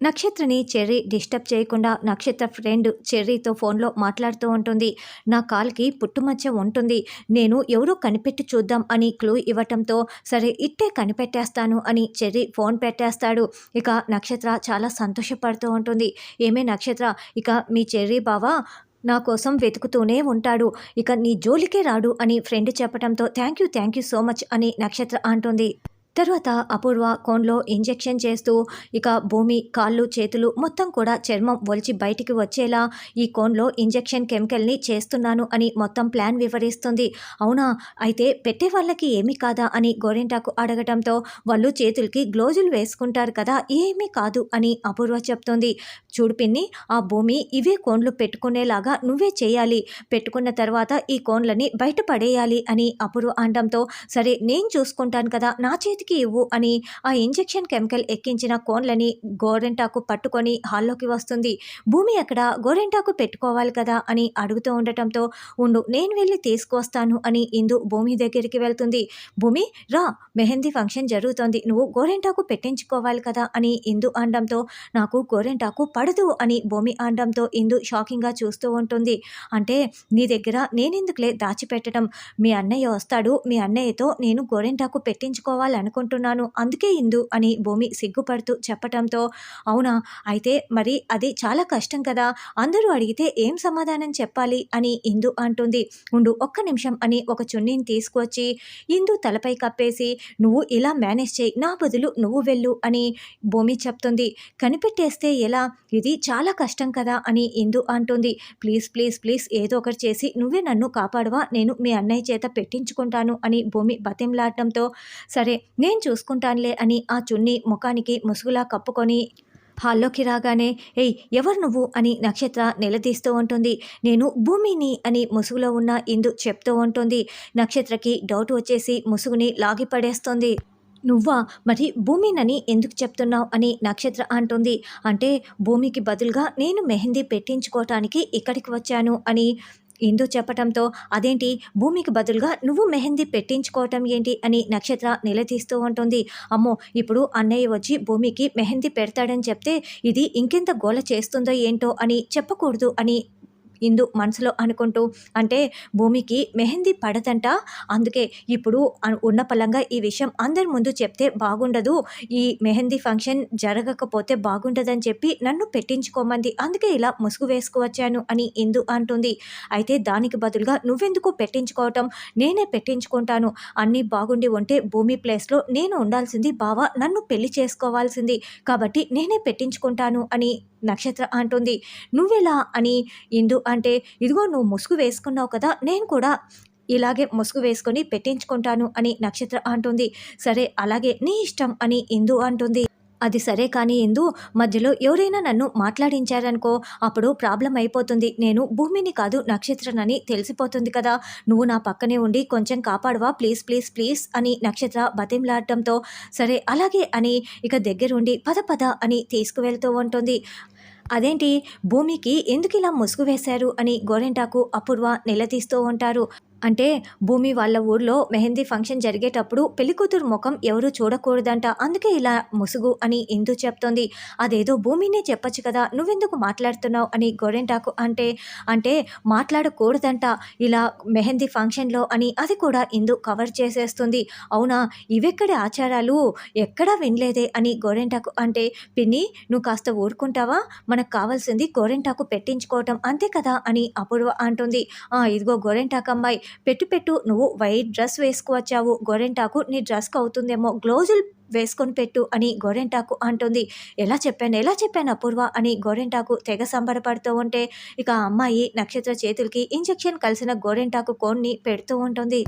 నక్షత్రని cherry disturb చేయకుండా నక్షత్ర friend చెర్రీతో ఫోన్లో మాట్లాడుతూ ఉంటుంది. నా కాల్కి పుట్టుమచ్చ ఉంటుంది. నేను ఎవరో కనిపెట్టి చూద్దాం అని క్లూ ఇవ్వటంతో సరే ఇట్టే కనిపెట్టేస్తాను అని చెర్రీ ఫోన్ పెట్టేస్తాడు. ఇక నక్షత్ర చాలా సంతోషపడుతూ ఉంటుంది. ఏమే నక్షత్ర ఇక మీ చెర్రీ బావా నా కోసం వెతుకుతూనే ఉంటాడు. ఇక నీ జోలికే రాడు అని ఫ్రెండ్ చెప్పడంతో thank you thank you so much అని నక్షత్ర అంటుంది. తర్వాత అపూర్వ కోన్లో ఇంజెక్షన్ చేస్తూ ఇక భూమి కాళ్ళు చేతులు మొత్తం కూడా చర్మం ఒలిచి బయటికి వచ్చేలా ఈ కోన్లో ఇంజెక్షన్ కెమికల్ని చేస్తున్నాను అని మొత్తం ప్లాన్ వివరిస్తుంది. అవునా? అయితే పెట్టే వాళ్ళకి ఏమీ కాదా అని గోరింటాకు అడగటంతో వాళ్ళు చేతులకి గ్లోజులు వేసుకుంటారు కదా ఏమీ కాదు అని అపూర్వ చెప్తుంది. చూడు పిన్ని ఆ భూమి ఇవే కోన్లు పెట్టుకునేలాగా నువ్వే చేయాలి. పెట్టుకున్న తర్వాత ఈ కోన్లని బయట పడేయాలి అని అపూర్వ అనడంతో సరే నేను చూసుకుంటాను కదా నా చేతికి ఇవ్వు అని ఆ ఇంజెక్షన్ కెమికల్ ఎక్కించిన కోన్లని గోరెంటాకు పట్టుకొని హాల్లోకి వస్తుంది. భూమి అక్కడ గోరెంటాకు పెట్టుకోవాలి కదా అని అడుగుతూ ఉండటంతో ఉండు నేను వెళ్ళి తీసుకొస్తాను అని ఇందు భూమి దగ్గరికి వెళ్తుంది. భూమి రా మెహందీ ఫంక్షన్ జరుగుతోంది. నువ్వు గోరెంటాకు పెట్టించుకోవాలి కదా అని ఇందు అనడంతో నాకు గోరెంటాకు పడదు అని భూమి అనడంతో ఇందు షాకింగ్గా చూస్తూ ఉంటుంది. అంటే నీ దగ్గర నేనెందుకులే దాచిపెట్టడం? మీ అన్నయ్య వస్తాడు. మీ అన్నయ్యతో నేను గోరెంటాకు అనుకుంటున్నాను. అందుకే ఇందు అని భూమి సిగ్గుపడుతూ చెప్పటంతో అవునా? అయితే మరి అది చాలా కష్టం కదా. అందరూ అడిగితే ఏం సమాధానం చెప్పాలి? అని ఇందు అంటుంది. ఉండు ఒక్క నిమిషం అని ఒక చున్నీని తీసుకువచ్చి ఇందు తలపై కప్పేసి నువ్వు ఇలా మేనేజ్ చేయి. నా బదులు నువ్వు వెళ్ళు అని భూమి చెప్తుంది. కనిపెట్టేస్తే ఎలా? ఇది చాలా కష్టం కదా అని ఇందు అంటుంది. ప్లీజ్ ప్లీజ్ ప్లీజ్ ఏదో ఒకటి చేసి నువ్వే నన్ను కాపాడవా. నేను మీ అన్నయ్య చేత పెట్టించుకుంటాను అని భూమి బతింలాడటంతో సరే నేను చూసుకుంటానులే అని ఆ చున్ని ముఖానికి ముసుగులా కప్పుకొని హాల్లోకి రాగానే ఏయ్ ఎవరు నువ్వు? అని నక్షత్ర నిలదీస్తూ ఉంటుంది. నేను భూమిని అని ముసుగులో ఉన్న ఇందు చెప్తూ ఉంటుంది. నక్షత్రకి డౌట్ వచ్చేసి ముసుగుని లాగి పడేస్తుంది. నువ్వా? మరి భూమినని ఎందుకు చెప్తున్నావు? అని నక్షత్ర అంటుంది. అంటే భూమికి బదులుగా నేను మెహందీ పెట్టించుకోవటానికి ఇక్కడికి వచ్చాను అని ఇందు చెప్పటంతో అదేంటి? భూమికి బదులుగా నువ్వు మెహందీ పెట్టించుకోవటం ఏంటి? అని నక్షత్ర నిలదీస్తూ ఉంటుంది. అమ్మో ఇప్పుడు అన్నయ్య వచ్చి భూమికి మెహందీ పెడతాడని చెప్తే ఇది ఇంకెంత గోల చేస్తుందో ఏంటో అని చెప్పకూడదు అని ఇందు మనసులో అనుకుంటూ అంటే భూమికి మెహందీ పడదంట. అందుకే ఇప్పుడు ఉన్న పలంగా ఈ విషయం అందరి ముందు చెప్తే బాగుండదు. ఈ మెహందీ ఫంక్షన్ జరగకపోతే బాగుండదని చెప్పి నన్ను పెట్టించుకోమంది. అందుకే ఇలా ముసుగు వేసుకువచ్చాను అని ఇందు అంటుంది. అయితే దానికి బదులుగా నువ్వెందుకు పెట్టించుకోవటం? నేనే పెట్టించుకుంటాను. అన్నీ బాగుండి ఉంటే భూమి ప్లేస్లో నేను ఉండాల్సింది బావా నన్ను పెళ్ళి చేసుకోవాల్సింది. కాబట్టి నేనే పెట్టించుకుంటాను అని నక్షత్ర అంటుంది. నువ్వెలా అని ఇందు అంటే ఇదిగో నువ్వు ముసుగు వేసుకున్నావు కదా నేను కూడా ఇలాగే ముసుగు వేసుకొని పెట్టించుకుంటాను అని నక్షత్ర అంటుంది. సరే అలాగే నీ ఇష్టం అని ఇందు అంటుంది. అది సరే కానీ ఇందు మధ్యలో ఎవరైనా నన్ను మాట్లాడించారనుకో అప్పుడు ప్రాబ్లం అయిపోతుంది. నేను భూమిని కాదు నక్షత్రనని తెలిసిపోతుంది కదా. నువ్వు నా పక్కనే ఉండి కొంచెం కాపాడవా? ప్లీజ్ ప్లీజ్ ప్లీజ్ అని నక్షత్ర బతింలాడటంతో సరే అలాగే అని ఇక దగ్గరుండి పద పద అని తీసుకువెళ్తూ ఉంటుంది. అదేంటి? భూమికి ఎందుకు ఇలా ముసుగు వేశారు? అని గోరెంటాకు అపూర్వ నిలదీస్తూ ఉంటారు. అంటే భూమి వాళ్ళ ఊర్లో మెహందీ ఫంక్షన్ జరిగేటప్పుడు పెళ్ళికూతురు ముఖం ఎవరు చూడకూడదంట. అందుకే ఇలా ముసుగు అని ఇందు చెప్తోంది. అదేదో భూమినే చెప్పొచ్చు కదా నువ్వెందుకు మాట్లాడుతున్నావు అని గోరెంటాకు అంటే అంటే మాట్లాడకూడదంట. ఇలా మెహందీ ఫంక్షన్లో అని అది కూడా ఇందు కవర్ చేసేస్తుంది. అవునా? ఇవెక్కడి ఆచారాలు? ఎక్కడా వినలేదే అని గోరెంటాకు అంటే పిన్ని నువ్వు కాస్త ఊరుకుంటావా? మనకు కావాల్సింది గోరెంటాకు పెట్టించుకోవటం అంతే కదా అని అపూర్వ అంటుంది. ఇదిగో గోరెంటాకు అమ్మాయి పెట్టు పెట్టు నువ్వు వైట్ డ్రెస్ వేసుకువచ్చావు. గోరెంటాకు నీ డ్రెస్కి అవుతుందేమో గ్లోజులు వేసుకొని పెట్టు అని గోరెంటాకు అంటుంది. ఎలా చెప్పాను ఎలా చెప్పాను అపూర్వ అని గోరెంటాకు తెగ సంబరపడుతూ ఉంటే ఇక ఆ అమ్మాయి నక్షత్ర చేతులకి ఇంజెక్షన్ కలిసిన గోరెంటాకు కోన్ని పెడుతూ ఉంటుంది.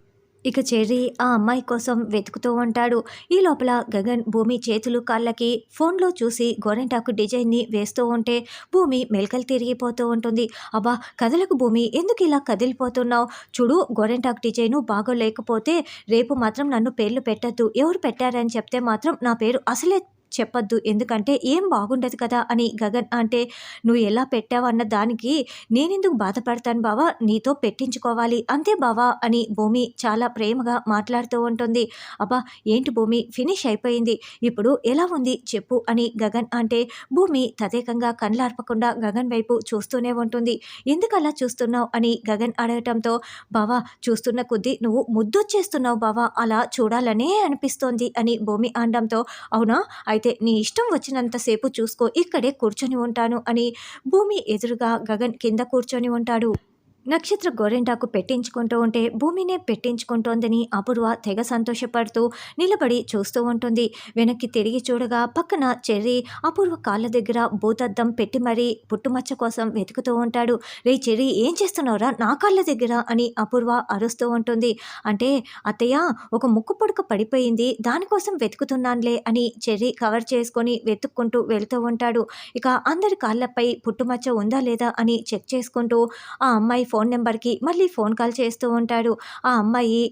ఇక చెర్రీ ఆ అమ్మాయి కోసం వెతుకుతూ ఉంటాడు. ఈ లోపల గగన్ భూమి చేతులు కాళ్ళకి ఫోన్లో చూసి గోరెంటాకు డిజైన్ని వేస్తూ ఉంటే భూమి మెలకలు తిరిగిపోతూ ఉంటుంది. అబ్బా కదలకు భూమి ఎందుకు ఇలా కదిలిపోతున్నావు? చూడు గోరెంటాకు డిజైను బాగోలేకపోతే రేపు మాత్రం నన్ను పేర్లు పెట్టద్దు. ఎవరు పెట్టారని చెప్తే మాత్రం నా పేరు అసలే చెప్పొద్దు. ఎందుకంటే ఏం బాగుండదు కదా అని గగన్ అంటే నువ్వు ఎలా పెట్టావన్న దానికి నేనెందుకు బాధపడతాను బావా? నీతో పెట్టించుకోవాలి. అంతే బావా అని భూమి చాలా ప్రేమగా మాట్లాడుతూ ఉంటుంది. అబ్బా ఏంటి భూమి? ఫినిష్ అయిపోయింది. ఇప్పుడు ఎలా ఉంది? చెప్పు అని గగన్ అంటే భూమి తదేకంగా కళ్ళార్పకుండా గగన్ వైపు చూస్తూనే ఉంటుంది. ఎందుకు అలా చూస్తున్నావు? అని గగన్ అడగటంతో బావా చూస్తున్న కొద్దీ నువ్వు ముద్దొచ్చేస్తున్నావు బావా. అలా చూడాలనే అనిపిస్తోంది అని భూమి అనడంతో అవునా? అయితే నీ ఇష్టం వచ్చినంతసేపు చూసుకో ఇక్కడే కూర్చొని ఉంటాను అని భూమి ఎదురుగా గగన్ కింద కూర్చొని ఉంటాడు. నక్షత్ర గోరెంటాకు పెట్టించుకుంటూ ఉంటే భూమినే పెట్టించుకుంటోందని అపూర్వ తెగ సంతోషపడుతూ నిలబడి చూస్తూ ఉంటుంది. వెనక్కి తిరిగి చూడగా పక్కన చెర్రి అపూర్వ కాళ్ళ దగ్గర భూతద్దం పెట్టి మరీ పుట్టుమచ్చ కోసం వెతుకుతూ ఉంటాడు. రే చెర్రి ఏం చేస్తున్నావురా? నా కాళ్ళ దగ్గర అని అపూర్వ అరుస్తూ ఉంటుంది. అంటే అత్తయ్య ఒక ముక్కు పొడక పడిపోయింది. దానికోసం వెతుకుతున్నానులే అని చెర్రి కవర్ చేసుకొని వెతుక్కుంటూ వెళ్తూ ఉంటాడు. ఇక అందరి కాళ్ళపై పుట్టుమచ్చ ఉందా లేదా అని చెక్ చేసుకుంటూ ఆ అమ్మాయి ఫోన్ నెంబర్కి మళ్ళీ ఫోన్ కాల్ చేస్తూ ఉంటాడు. ఆ అమ్మాయి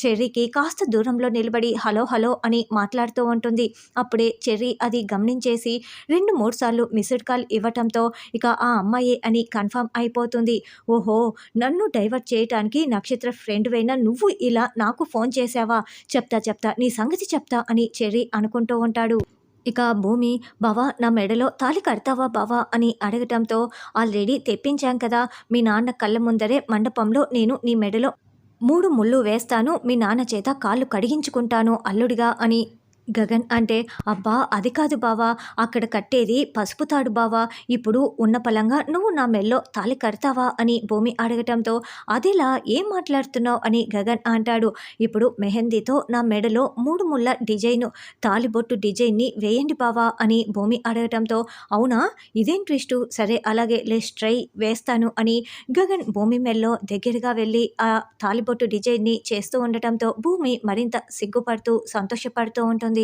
చెర్రీకి కాస్త దూరంలో నిలబడి హలో హలో అని మాట్లాడుతూ ఉంటుంది. అప్పుడే చెర్రీ అది గమనించేసి రెండు మూడు సార్లు మిస్డ్ కాల్ ఇవ్వటంతో ఇక ఆ అమ్మాయి అని కన్ఫర్మ్ అయిపోతుంది. ఓహో నన్ను డైవర్ట్ చేయటానికి నక్షత్ర ఫ్రెండ్ నువ్వు ఇలా నాకు ఫోన్ చేసావా చెప్తా చెప్తా నీ సంగతి చెప్తా అని చెర్రీ అనుకుంటూ ఉంటాడు. ఇక భూమి బావా నా మెడలో తాళి కడతావా బావా అని అడగటంతో ఆల్రెడీ తెప్పించాం కదా మీ నాన్న కళ్ళ ముందరే మండపంలో నేను నీ మెడలో మూడు ముళ్ళు వేస్తాను మీ నాన్న చేత కాళ్ళు కడిగించుకుంటాను అల్లుడిగా అని గగన్ అంటే అబ్బా అది కాదు బావా అక్కడ కట్టేది పసుపు తాడు బావా ఇప్పుడు ఉన్న పలంగా నువ్వు నా మెల్లో తాలి కడతావా అని భూమి అడగటంతో అదిలా ఏం మాట్లాడుతున్నావు అని గగన్ అంటాడు. ఇప్పుడు మెహందీతో నా మెడలో మూడు ముళ్ళ డిజైను తాలిబొట్టు డిజైన్ని వేయండి బావా అని భూమి అడగటంతో అవునా? ఇదేం ట్విస్టు? సరే అలాగే లెస్ ట్రై వేస్తాను అని గగన్ భూమి మెల్లో దగ్గరగా వెళ్ళి ఆ తాలిబొట్టు డిజైన్ని చేస్తూ ఉండటంతో భూమి మరింత సిగ్గుపడుతూ సంతోషపడుతూ ఉంటుంది.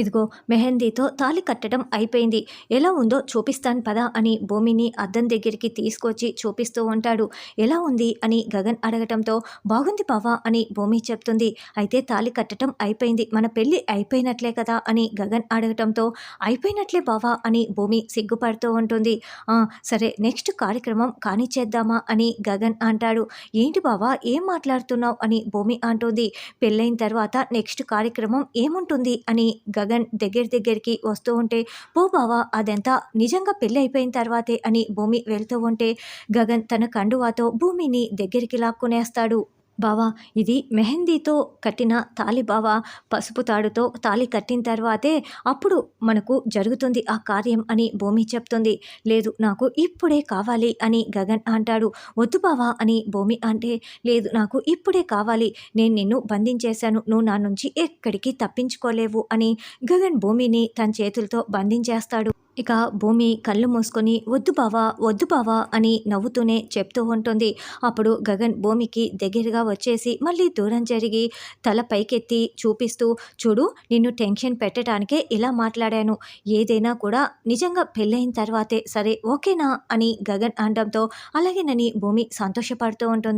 ఇదిగో మెహందీతో తాళి కట్టడం అయిపోయింది. ఎలా ఉందో చూపిస్తాను పదా అని భూమిని అద్దం దగ్గరికి తీసుకొచ్చి చూపిస్తూ ఉంటాడు. ఎలా ఉంది అని గగన్ అడగటంతో బాగుంది బావా అని భూమి చెప్తుంది. అయితే తాళి కట్టడం అయిపోయింది. మన పెళ్ళి అయిపోయినట్లే కదా అని గగన్ అడగటంతో అయిపోయినట్లే బావా అని భూమి సిగ్గుపడుతూ ఉంటుంది. సరే నెక్స్ట్ కార్యక్రమం కానిచ్చేద్దామా అని గగన్ అంటాడు. ఏంటి బావా ఏం మాట్లాడుతున్నావు అని భూమి అంటుంది. పెళ్ళైన తర్వాత నెక్స్ట్ కార్యక్రమం ఏముంటుంది అని గగన్ దగ్గర దగ్గరికి వస్తూ ఉంటే పో బావా అదంతా నిజంగా పెళ్ళి అయిపోయిన తర్వాతే అని భూమి వెళ్తూ ఉంటే గగన్ తన కండువాతో భూమిని దగ్గరికి లాక్కునేస్తాడు. బావా ఇది మెహందీతో కట్టిన తాలి బావా. పసుపు తాడుతో తాలి కట్టిన తర్వాతే అప్పుడు మనకు జరుగుతుంది ఆ కార్యం అని భూమి చెప్తుంది. లేదు నాకు ఇప్పుడే కావాలి అని గగన్ అంటాడు. వద్దు బావా అని భూమి అంటే లేదు నాకు ఇప్పుడే కావాలి. నేను నిన్ను బంధించేశాను. నువ్వు నా నుంచి ఎక్కడికి తప్పించుకోలేవు అని గగన్ భూమిని తన చేతులతో బంధించేస్తాడు. ఇక భూమి కళ్ళు మూసుకొని వద్దు బావా వద్దు బావా అని నవ్వుతూనే చెప్తూ ఉంటుంది. అప్పుడు గగన్ భూమికి దగ్గరగా వచ్చేసి మళ్ళీ దూరం జరిగి తల పైకెత్తి చూపిస్తూ చూడు నిన్ను టెన్షన్ పెట్టడానికే ఇలా మాట్లాడాను. ఏదైనా కూడా నిజంగా పెళ్ళైన తర్వాతే సరే ఓకేనా? అని గగన్ అనడంతో అలాగేనని భూమి సంతోషపడుతూ ఉంటుంది.